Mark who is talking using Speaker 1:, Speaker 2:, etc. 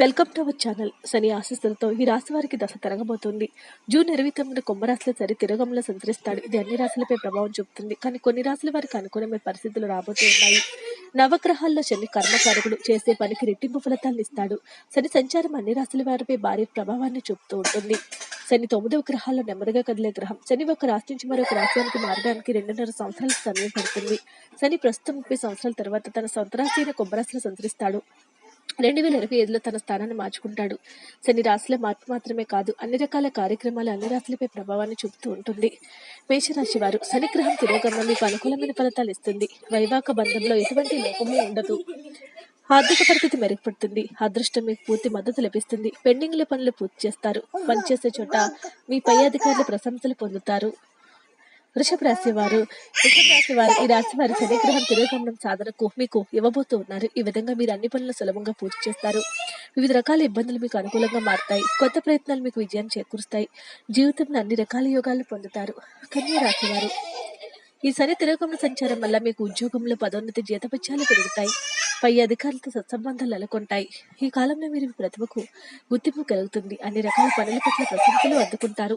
Speaker 1: Welcome to our channel. Shani ఆశీస్సులతో ఈ రాశి వారికి దశ తిరగబోతుంది. జూన్ ఇరవై తొమ్మిది కుంభరాశుల సరి తిరగంలో సంచరిస్తాడు. ఇది అన్ని రాశులపై ప్రభావం చూపుతుంది. కానీ కొన్ని రాశుల వారికి అనుకూలమైన పరిస్థితులు రాబోతూ ఉన్నాయి. నవగ్రహాల్లో శని కర్మకారకుడు చేసే పనికి రెట్టింపు ఫలితాలను ఇస్తాడు. శని సంచారం అన్ని రాశుల వారిపై భారీ ప్రభావాన్ని చూపుతూ ఉంటుంది. శని తొమ్మిదవ గ్రహాల్లో నెమ్మదిగా కదిలే గ్రహం. శని ఒక రాశి నుంచి మరొక రాష్ట్రానికి మారడానికి రెండున్నర సంవత్సరాల సమయం పడుతుంది. శని ప్రస్తుతం ముప్పై సంవత్సరాల తర్వాత తన సొంత రాశి అయిన కుంభరాశిలో సంచరిస్తాడు. రెండు వేల ఇరవై ఐదులో తన స్థానాన్ని మార్చుకుంటాడు. శని రాశిలో మార్పు మాత్రమే కాదు అన్ని రకాల కార్యక్రమాలు అన్ని రాశులపై ప్రభావాన్ని చూపుతూ ఉంటుంది. మేషరాశి వారు శనిగ్రహం తిరోగమనం మీకు అనుకూలమైన ఫలితాలు ఇస్తుంది. వైవాహిక బంధంలో ఎటువంటి లోపము ఉండదు. ఆర్థిక పరిస్థితి మెరుగుపడుతుంది. అదృష్టం మీకు పూర్తి మద్దతు లభిస్తుంది. పెండింగ్ల పనులు పూర్తి చేస్తారు. పనిచేసే చోట మీ పై అధికారులు ప్రశంసలు పొందుతారు. వృషభ రాశి వారు వృషభ రాశి వారు ఈ రాశి వారి శనిగ్రహం తిరోగమనం సాధనకు మీకు ఇవ్వబోతూ ఉన్నారు. ఈ విధంగా మీరు అన్ని పనులు సులభంగా పూర్తి చేస్తారు. వివిధ రకాల ఇబ్బందులు మీకు అనుకూలంగా మారుతాయి. కొత్త ప్రయత్నాలు మీకు విజయాన్ని చేకూరుస్తాయి. జీవితంలో అన్ని రకాల యోగాలు పొందుతారు. కన్యా రాశి వారు ఈ శని తిరోగమన సంచారం వల్ల మీకు ఉద్యోగంలో పదోన్నతి జీతపత్యాలు పెరుగుతాయి. పై అధికారులతో సత్సంబంధాలు నెలకొంటాయి. ఈ కాలంలో మీరు మీ ప్రతిభకు గుర్తింపు కలుగుతుంది. అన్ని రకాల పనుల పట్ల ప్రశంసలు అందుకుంటారు.